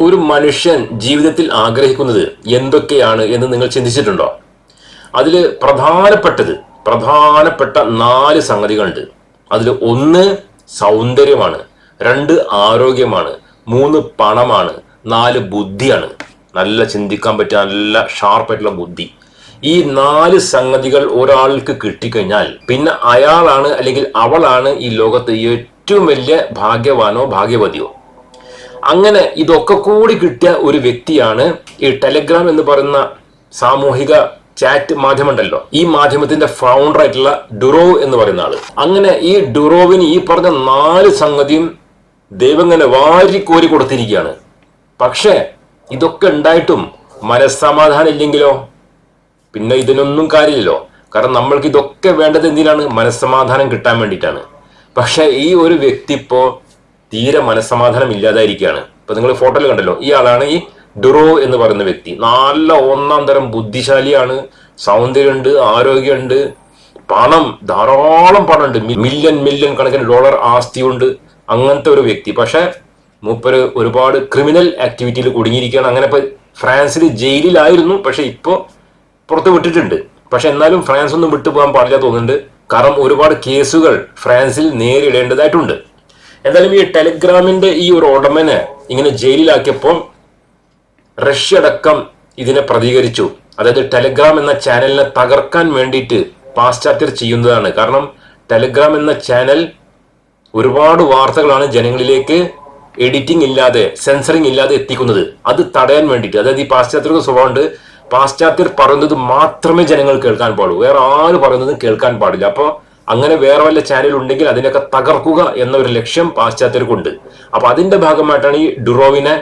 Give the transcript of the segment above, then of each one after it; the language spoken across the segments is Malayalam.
ഒരു മനുഷ്യൻ ജീവിതത്തിൽ ആഗ്രഹിക്കുന്നത് എന്തൊക്കെയാണ് എന്ന് നിങ്ങൾ ചിന്തിച്ചിട്ടുണ്ടോ? അതിൽ പ്രധാനപ്പെട്ടത് പ്രധാനപ്പെട്ട നാല് സംഗതികളുണ്ട്. അതിൽ ഒന്ന് സൗന്ദര്യമാണ് രണ്ട് ആരോഗ്യമാണ് മൂന്ന് പണമാണ് നാല് ബുദ്ധിയാണ്. നല്ല ചിന്തിക്കാൻ പറ്റിയ നല്ല ഷാർപ്പായിട്ടുള്ള ബുദ്ധി. ഈ നാല് സംഗതികൾ ഒരാൾക്ക് കിട്ടിക്കഴിഞ്ഞാൽ പിന്നെ അയാളാണ് അല്ലെങ്കിൽ അവളാണ് ഈ ലോകത്ത് ഏറ്റവും വലിയ ഭാഗ്യവാനോ ഭാഗ്യവതിയോ. അങ്ങനെ ഇതൊക്കെ കൂടി കിട്ടിയ ഒരു വ്യക്തിയാണ് ഈ ടെലഗ്രാം എന്ന് പറയുന്ന സാമൂഹിക ചാറ്റ് മാധ്യമമുണ്ടല്ലോ. ഈ മാധ്യമത്തിന്റെ ഫൗണ്ടർ ആയിട്ടുള്ള ഡുറോവ് എന്ന് പറയുന്ന ആൾ. അങ്ങനെ ഈ ഡുറോവിന് ഈ പറഞ്ഞ നാല് സംഗതിയും ദൈവം ഇങ്ങനെ വാരിക്കോരി കൊടുത്തിരിക്കുകയാണ്. പക്ഷേ ഇതൊക്കെ ഉണ്ടായിട്ടും മനസ്സമാധാനം ഇല്ലെങ്കിലോ? പിന്നെ ഇതിനൊന്നും കാര്യമില്ലല്ലോ. കാരണം നമ്മൾക്ക് ഇതൊക്കെ വേണ്ടത് എന്തിനാണ്? മനസ്സമാധാനം കിട്ടാൻ വേണ്ടിയിട്ടാണ്. പക്ഷെ ഈ ഒരു വ്യക്തി ഇപ്പോ തീരെ മനസ്സമാധാനം ഇല്ലാതായിരിക്കുകയാണ് ഇപ്പൊ നിങ്ങൾ ഫോട്ടോയിൽ കണ്ടല്ലോ ഈ ആളാണ് ഈ ഡുറോ എന്ന് പറയുന്ന വ്യക്തി. നല്ല ഒന്നാം തരം ബുദ്ധിശാലിയാണ് സൗന്ദര്യമുണ്ട് ആരോഗ്യമുണ്ട് പണം ധാരാളം പണമുണ്ട്. മില്യൺ മില്യൺ കണക്കിന് ഡോളർ ആസ്തിയുണ്ട് അങ്ങനത്തെ ഒരു വ്യക്തി. പക്ഷെ മൂപ്പര് ഒരുപാട് ക്രിമിനൽ ആക്ടിവിറ്റിയിൽ കുടുങ്ങിയിരിക്കുകയാണ്. അങ്ങനെ ഇപ്പൊ ഫ്രാൻസിൽ ജയിലിലായിരുന്നു പക്ഷെ ഇപ്പോ പുറത്ത് വിട്ടിട്ടുണ്ട്. പക്ഷെ എന്നാലും ഫ്രാൻസ് ഒന്നും വിട്ടുപോകാൻ പാടില്ല തോന്നുന്നുണ്ട്. കാരണം ഒരുപാട് കേസുകൾ ഫ്രാൻസിൽ നേരിടേണ്ടതായിട്ടുണ്ട്. എന്തായാലും ഈ ടെലിഗ്രാമിന്റെ ഈ ഒരു ഉടമനെ ഇങ്ങനെ ജയിലിലാക്കിയപ്പോൾ റഷ്യ അടക്കം ഇതിനെ പ്രതികരിച്ചു. അതായത് ടെലിഗ്രാം എന്ന ചാനലിനെ തകർക്കാൻ വേണ്ടിയിട്ട് പാശ്ചാത്യർ ചെയ്യുന്നതാണ്. കാരണം ടെലിഗ്രാം എന്ന ചാനൽ ഒരുപാട് വാർത്തകളാണ് ജനങ്ങളിലേക്ക് എഡിറ്റിംഗ് ഇല്ലാതെ സെൻസറിങ് ഇല്ലാതെ എത്തിക്കുന്നത്. അത് തടയാൻ വേണ്ടിയിട്ട്. അതായത് ഈ പാശ്ചാത്യർക്ക് സ്വഭാവമുണ്ട്. പാശ്ചാത്യർ പറയുന്നത് മാത്രമേ ജനങ്ങൾ കേൾക്കാൻ പാടുള്ളൂ. വേറെ ആര് പറയുന്നതും കേൾക്കാൻ പാടില്ല. അപ്പോൾ അങ്ങനെ വേറെ വല്ല ചാനൽ ഉണ്ടെങ്കിൽ അതിനൊക്കെ തകർക്കുക എന്നൊരു ലക്ഷ്യം പാശ്ചാത്യർക്കുണ്ട്. അപ്പൊ അതിന്റെ ഭാഗമായിട്ടാണ് ഈ ഡുറോവിനെ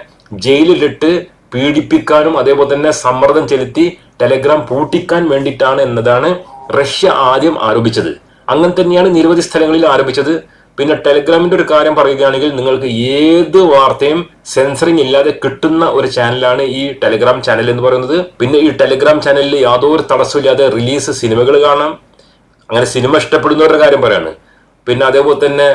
ജയിലിലിട്ട് പീഡിപ്പിക്കാനും അതേപോലെ തന്നെ സമ്മർദ്ദം ചെലുത്തി ടെലഗ്രാം പൂട്ടിക്കാൻ വേണ്ടിയിട്ടാണ് എന്നതാണ് റഷ്യ ആദ്യം ആരോപിച്ചത്. അങ്ങനെ തന്നെയാണ് നിരവധി സ്ഥലങ്ങളിൽ ആരോപിച്ചത്. പിന്നെ ടെലഗ്രാമിന്റെ ഒരു കാര്യം പറയുകയാണെങ്കിൽ നിങ്ങൾക്ക് ഏത് വാർത്തയും സെൻസറിങ് ഇല്ലാതെ കിട്ടുന്ന ഒരു ചാനലാണ് ഈ ടെലഗ്രാം ചാനൽ എന്ന് പറയുന്നത്. പിന്നെ ഈ ടെലഗ്രാം ചാനലിൽ യാതൊരു തടസ്സമില്ലാതെ റിലീസ് സിനിമകൾ കാണാം. അങ്ങനെ സിനിമ ഇഷ്ടപ്പെടുന്നവരുടെ കാര്യം പറയാണ്. പിന്നെ അതേപോലെ തന്നെ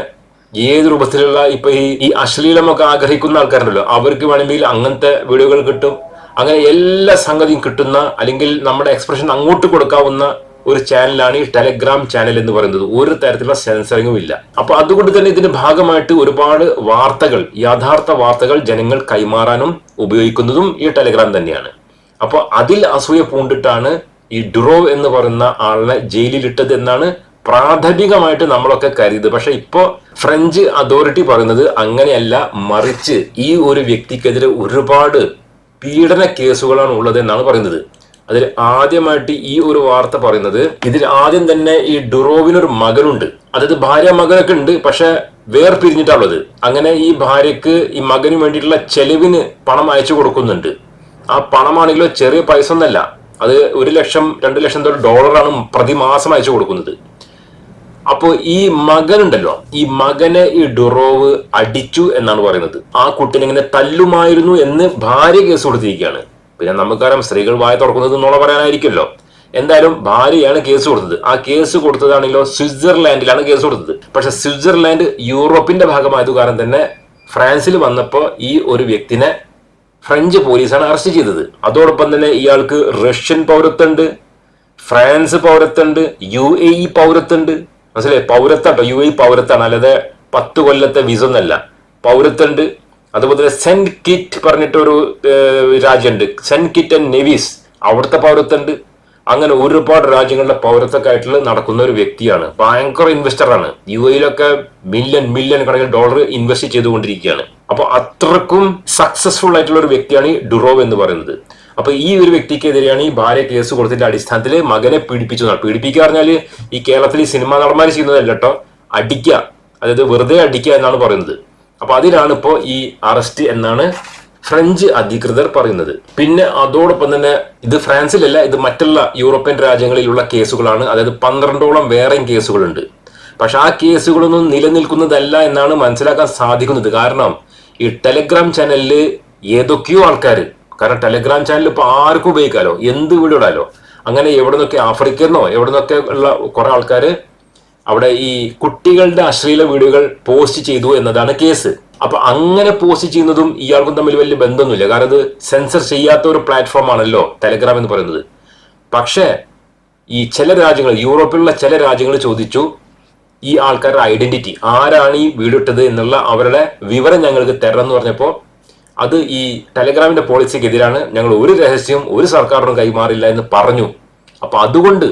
ഏത് രൂപത്തിലുള്ള ഇപ്പൊ ഈ ഈ അശ്ലീലമൊക്കെ ആഗ്രഹിക്കുന്ന ആൾക്കാരുണ്ടല്ലോ അവർക്ക് വേണമെങ്കിൽ അങ്ങനത്തെ വീഡിയോകൾ കിട്ടും. അങ്ങനെ എല്ലാ സംഗതിയും കിട്ടുന്ന അല്ലെങ്കിൽ നമ്മുടെ എക്സ്പ്രഷൻ അങ്ങോട്ട് കൊടുക്കാവുന്ന ഒരു ചാനലാണ് ഈ ടെലഗ്രാം ചാനൽ എന്ന് പറയുന്നത്. ഒരു തരത്തിലുള്ള സെൻസറിങ്ങും ഇല്ല. അപ്പൊ അതുകൊണ്ട് തന്നെ ഇതിന്റെ ഭാഗമായിട്ട് ഒരുപാട് വാർത്തകൾ യഥാർത്ഥ വാർത്തകൾ ജനങ്ങൾ കൈമാറാനും ഉപയോഗിക്കുന്നതും ഈ ടെലഗ്രാം തന്നെയാണ്. അപ്പോൾ അതിൽ അസൂയ പൂണ്ടിട്ടാണ് ഈ ഡുറോ എന്ന് പറയുന്ന ആളിനെ ജയിലിലിട്ടത് എന്നാണ് പ്രാഥമികമായിട്ട് നമ്മളൊക്കെ കരുതുന്നത് പക്ഷെ ഇപ്പോ ഫ്രഞ്ച് അതോറിറ്റി പറയുന്നത് അങ്ങനെയല്ല. മറിച്ച് ഈ ഒരു വ്യക്തിക്കെതിരെ ഒരുപാട് പീഡന കേസുകളാണ് ഉള്ളത് എന്നാണ് പറയുന്നത്. അതിൽ ആദ്യമായിട്ട് ഈ ഒരു വാർത്ത പറയുന്നത് ഇതിൽ ആദ്യം തന്നെ ഈ ഡുറോവിനൊരു മകനുണ്ട്. അതായത് ഭാര്യ മകനൊക്കെ ഉണ്ട് പക്ഷെ വേർപിരിഞ്ഞിട്ടുള്ളത് അങ്ങനെ ഈ ഭാര്യക്ക് ഈ മകന് വേണ്ടിയിട്ടുള്ള ചെലവിന് പണം അയച്ചു കൊടുക്കുന്നുണ്ട്. ആ പണമാണെങ്കിലോ ചെറിയ പൈസ ഒന്നല്ല അത് ഒരു ലക്ഷം രണ്ട് ലക്ഷം ഡോളറാണ് പ്രതിമാസം അയച്ചു കൊടുക്കുന്നത്. അപ്പോൾ ഈ മകനുണ്ടല്ലോ ഈ മകനെ ഈ ഡുറോവ് അടിച്ചു എന്നാണ് പറയുന്നത്. ആ കുട്ടിനെ ഇങ്ങനെ തല്ലുമായിരുന്നു എന്ന് ഭാര്യ കേസ് കൊടുത്തിരിക്കുകയാണ്. പിന്നെ നമുക്കറിയാം സ്ത്രീകൾ വായ തുറക്കുന്നത് എന്നുള്ള പറയാനായിരിക്കുമല്ലോ. എന്തായാലും ഭാര്യയാണ് കേസ് കൊടുത്തത്. ആ കേസ് കൊടുത്തതാണെങ്കിലോ സ്വിറ്റ്സർലാൻഡിലാണ് കേസ് കൊടുത്തത്. പക്ഷെ സ്വിറ്റ്സർലാൻഡ് യൂറോപ്പിന്റെ ഭാഗമായത് കാരണം തന്നെ ഫ്രാൻസിൽ വന്നപ്പോൾ ഈ ഒരു വ്യക്തിനെ ഫ്രഞ്ച് പോലീസാണ് അറസ്റ്റ് ചെയ്തത്. അതോടൊപ്പം തന്നെ ഇയാൾക്ക് റഷ്യൻ പൗരത്വമുണ്ട് ഫ്രാൻസ് പൗരത്വമുണ്ട് യു എ ഇ പൗരത്വമുണ്ട്. മനസ്സിലായി? പൗരത്താട്ടോ യു എ ഇ പൗരത്താണ് അല്ലാതെ പത്ത് കൊല്ലത്തെ വിസ ഒന്നല്ല. പൗരത്വമുണ്ട്. അതുപോലെ തന്നെ സെന്റ് കിറ്റ് പറഞ്ഞിട്ടൊരു രാജ്യമുണ്ട്. സെന്റ് കിറ്റ് ആൻഡ് നെവീസ് അവിടുത്തെ പൗരത്വമുണ്ട്. അങ്ങനെ ഒരുപാട് രാജ്യങ്ങളുടെ പൗരത്വക്കായിട്ടുള്ള നടക്കുന്ന ഒരു വ്യക്തിയാണ്. ഭയങ്കര ഇൻവെസ്റ്ററാണ് യു എയിലൊക്കെ മില്യൺ മില്യൺ കണക്കിന് ഡോളർ ഇൻവെസ്റ്റ് ചെയ്തുകൊണ്ടിരിക്കുകയാണ്. അപ്പൊ അത്രക്കും സക്സസ്ഫുൾ ആയിട്ടുള്ള ഒരു വ്യക്തിയാണ് ഈ ഡുറോവ് എന്ന് പറയുന്നത്. അപ്പൊ ഈ ഒരു വ്യക്തിക്കെതിരെയാണ് ഈ ഭാര്യ കേസ് കൊടുത്തതിന്റെ അടിസ്ഥാനത്തിൽ മകനെ പീഡിപ്പിച്ചു. പീഡിപ്പിക്കുക പറഞ്ഞാൽ ഈ കേരളത്തിൽ ഈ സിനിമാ നടന്മാർ ചെയ്യുന്നതല്ല കേട്ടോ അടിക്കുക. അതായത് വെറുതെ അടിക്കുക എന്നാണ് പറയുന്നത്. അപ്പൊ അതിനാണ് ഇപ്പോ ഈ അറസ്റ്റ് എന്നാണ് ഫ്രഞ്ച് അധികൃതർ പറയുന്നത്. പിന്നെ അതോടൊപ്പം തന്നെ ഇത് ഫ്രാൻസിലല്ല ഇത് മറ്റുള്ള യൂറോപ്യൻ രാജ്യങ്ങളിലുള്ള കേസുകളാണ്. അതായത് പന്ത്രണ്ടോളം വേറെയും കേസുകളുണ്ട്. പക്ഷെ ആ കേസുകളൊന്നും നിലനിൽക്കുന്നതല്ല എന്നാണ് മനസ്സിലാക്കാൻ സാധിക്കുന്നത്. കാരണം ഈ ടെലഗ്രാം ചാനലിൽ ഏതൊക്കെയോ ആൾക്കാർ കാരണം ടെലഗ്രാം ചാനൽ ഇപ്പൊ ആർക്കും ഉപയോഗിക്കാലോ? എന്ത് ഇടാലോ? അങ്ങനെ എവിടെ നിന്നൊക്കെ ആഫ്രിക്കന്നോ എവിടെ നിന്നൊക്കെ ഉള്ള കുറെ ആൾക്കാർ അവിടെ ഈ കുട്ടികളുടെ അശ്ലീല വീഡിയോകൾ പോസ്റ്റ് ചെയ്തു എന്നതാണ് കേസ്. അപ്പൊ അങ്ങനെ പോസ്റ്റ് ചെയ്യുന്നതും ഇയാൾക്കും തമ്മിൽ വലിയ ബന്ധമൊന്നുമില്ല. കാരണം അത് സെൻസർ ചെയ്യാത്ത ഒരു പ്ലാറ്റ്ഫോം ആണല്ലോ ടെലഗ്രാം എന്ന് പറയുന്നത്. പക്ഷേ ഈ ചില രാജ്യങ്ങൾ യൂറോപ്പിലുള്ള ചില രാജ്യങ്ങൾ ചോദിച്ചു ഈ ആൾക്കാരുടെ ഐഡന്റിറ്റി ആരാണ് ഈ വീടിട്ടത് എന്നുള്ള അവരുടെ വിവരം ഞങ്ങൾക്ക് തരണം എന്ന് പറഞ്ഞപ്പോൾ അത് ഈ ടെലഗ്രാമിന്റെ പോളിസിക്ക് എതിരാണ് ഞങ്ങൾ ഒരു രഹസ്യവും ഒരു സർക്കാരിനും കൈമാറില്ല എന്ന് പറഞ്ഞു. അപ്പൊ അതുകൊണ്ട്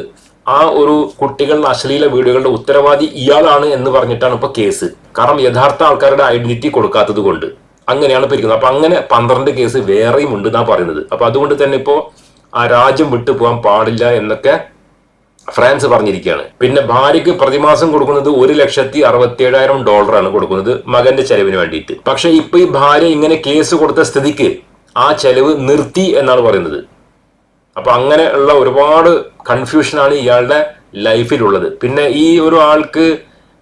ആ ഒരു കുട്ടികളുടെ അശ്ലീല വീഡിയോകളുടെ ഉത്തരവാദി ഇയാളാണ് എന്ന് പറഞ്ഞിട്ടാണ് ഇപ്പൊ കേസ്. കാരണം യഥാർത്ഥ ആൾക്കാരുടെ ഐഡന്റിറ്റി കൊടുക്കാത്തത് കൊണ്ട്. അങ്ങനെയാണ് ഇപ്പൊ ഇരിക്കുന്നത്. അപ്പൊ അങ്ങനെ പന്ത്രണ്ട് കേസ് വേറെയും ഉണ്ട് എന്നാ പറയുന്നത്. അപ്പൊ അതുകൊണ്ട് തന്നെ ഇപ്പോ ആ രാജ്യം വിട്ടു പോകാൻ പാടില്ല എന്നൊക്കെ ഫ്രാൻസ് പറഞ്ഞിരിക്കുകയാണ്. പിന്നെ ഭാര്യയ്ക്ക് പ്രതിമാസം കൊടുക്കുന്നത് ഒരു ലക്ഷത്തി അറുപത്തി ഏഴായിരം ഡോളറാണ് കൊടുക്കുന്നത് മകന്റെ ചെലവിന് വേണ്ടിയിട്ട്. പക്ഷെ ഇപ്പൊ ഈ ഭാര്യ ഇങ്ങനെ കേസ് കൊടുത്ത സ്ഥിതിക്ക് ആ ചെലവ് നിർത്തി എന്നാണ് പറയുന്നത്. അപ്പൊ അങ്ങനെ ഉള്ള ഒരുപാട് കൺഫ്യൂഷനാണ് ഇയാളുടെ ലൈഫിലുള്ളത്. പിന്നെ ഈ ഒരു ആൾക്ക്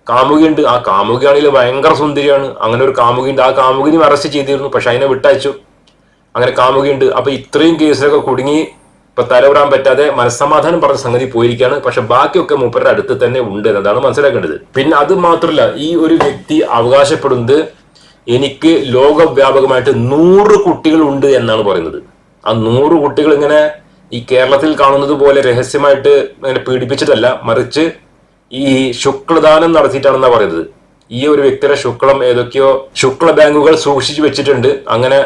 കാമുകിയുണ്ട്. ആ കാമുകിയാണെങ്കിൽ ഭയങ്കര സുന്ദരിയാണ്. അങ്ങനെ ഒരു കാമുകിയുണ്ട്. ആ കാമുകിനെ അറസ്റ്റ് ചെയ്തിരുന്നു. പക്ഷെ അതിനെ വിട്ടയച്ചു. അങ്ങനെ കാമുകിയുണ്ട്. അപ്പൊ ഇത്രയും കേസിലൊക്കെ കുടുങ്ങി ഇപ്പൊ തലവിടാൻ പറ്റാതെ മനസ്സമാധാനം പറഞ്ഞ സംഗതി പോയിരിക്കുകയാണ്. പക്ഷെ ബാക്കിയൊക്കെ മൂപ്പരുടെ അടുത്ത് തന്നെ ഉണ്ട് എന്നതാണ് മനസ്സിലാക്കേണ്ടത്. പിന്നെ അത് മാത്രമല്ല ഈ ഒരു വ്യക്തി അവകാശപ്പെടുന്നത് എനിക്ക് ലോകവ്യാപകമായിട്ട് നൂറ് കുട്ടികൾ ഉണ്ട് എന്നാണ് പറയുന്നത്. ആ നൂറ് കുട്ടികൾ ഇങ്ങനെ ഈ കേരളത്തിൽ കാണുന്നത് പോലെ രഹസ്യമായിട്ട് അങ്ങനെ പീഡിപ്പിച്ചിട്ടല്ല മറിച്ച് ഈ ശുക്ലദാനം നടത്തിയിട്ടാണെന്നാണ് പറയുന്നത്. ഈ ഒരു വ്യക്തിയുടെ ശുക്ലം ഏതൊക്കെയോ ശുക്ല ബാങ്കുകൾ സൂക്ഷിച്ചു വെച്ചിട്ടുണ്ട്. അങ്ങനെ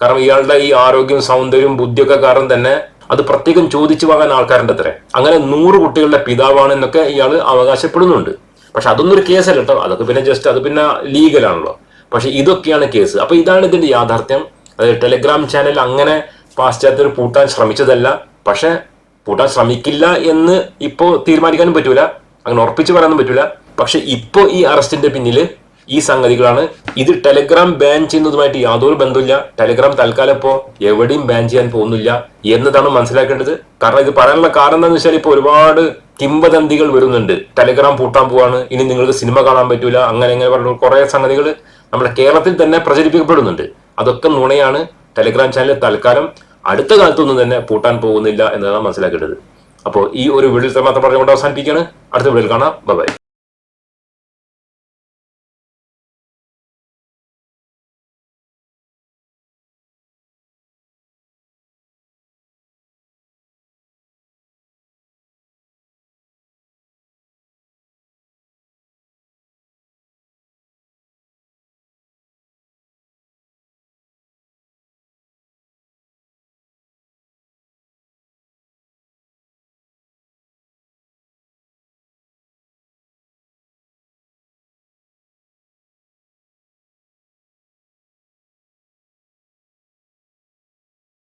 കാരണം ഇയാളുടെ ഈ ആരോഗ്യം സൗന്ദര്യം ബുദ്ധിയൊക്കെ കാരണം തന്നെ അത് പ്രത്യേകം ചോദിച്ചു വാങ്ങാൻ ആൾക്കാരുണ്ട് അത്രേ അങ്ങനെ നൂറ് കുട്ടികളുടെ പിതാവാണ് എന്നൊക്കെ ഇയാൾ അവകാശപ്പെടുന്നുണ്ട്. പക്ഷെ അതൊന്നും ഒരു കേസല്ല കേട്ടോ. അതൊക്കെ പിന്നെ ജസ്റ്റ് അത് പിന്നെ ലീഗലാണല്ലോ പക്ഷെ ഇതൊക്കെയാണ് കേസ്. അപ്പൊ ഇതാണ് ഇതിന്റെ യാഥാർത്ഥ്യം. അതായത് ടെലിഗ്രാം ചാനൽ അങ്ങനെ പാശ്ചാത്യർ പൂട്ടാൻ ശ്രമിച്ചതല്ല. പക്ഷെ പൂട്ടാൻ ശ്രമിക്കില്ല എന്ന് ഇപ്പോൾ തീരുമാനിക്കാനും പറ്റൂല. അങ്ങനെ ഉറപ്പിച്ച് പറയാനും പറ്റൂല. പക്ഷെ ഇപ്പോൾ ഈ അറസ്റ്റിന്റെ പിന്നിൽ ഈ സംഗതികളാണ്. ഇത് ടെലഗ്രാം ബാൻ ചെയ്യുന്നതുമായിട്ട് യാതൊരു ബന്ധമില്ല ടെലഗ്രാം തൽക്കാലം ഇപ്പോൾ എവിടെയും ബാൻ ചെയ്യാൻ പോകുന്നില്ല എന്നതാണ് മനസ്സിലാക്കേണ്ടത്. കാരണം ഇത് പറയാനുള്ള കാരണം എന്താണെന്ന് വെച്ചാൽ ഇപ്പോൾ ഒരുപാട് കിംവദന്തികൾ വരുന്നുണ്ട്. ടെലഗ്രാം പൂട്ടാൻ പോവാണ്. ഇനി നിങ്ങൾക്ക് സിനിമ കാണാൻ പറ്റൂല. അങ്ങനെ അങ്ങനെ പറഞ്ഞ കുറേ സംഗതികൾ നമ്മുടെ കേരളത്തിൽ തന്നെ പ്രചരിപ്പിക്കപ്പെടുന്നുണ്ട്. അതൊക്കെ നുണയാണ്. ടെലഗ്രാം ചാനൽ തൽക്കാലം അടുത്ത കാലത്തൊന്നും തന്നെ പൂട്ടാൻ പോകുന്നില്ല എന്നതാണ് മനസ്സിലാക്കേണ്ടത്. അപ്പോൾ ഈ ഒരു വീഡിയോ മാത്രം പറഞ്ഞുകൊണ്ട് അവസാനിപ്പിക്കുകയാണ്. അടുത്ത വീഡിയോയിൽ കാണാം. ബൈ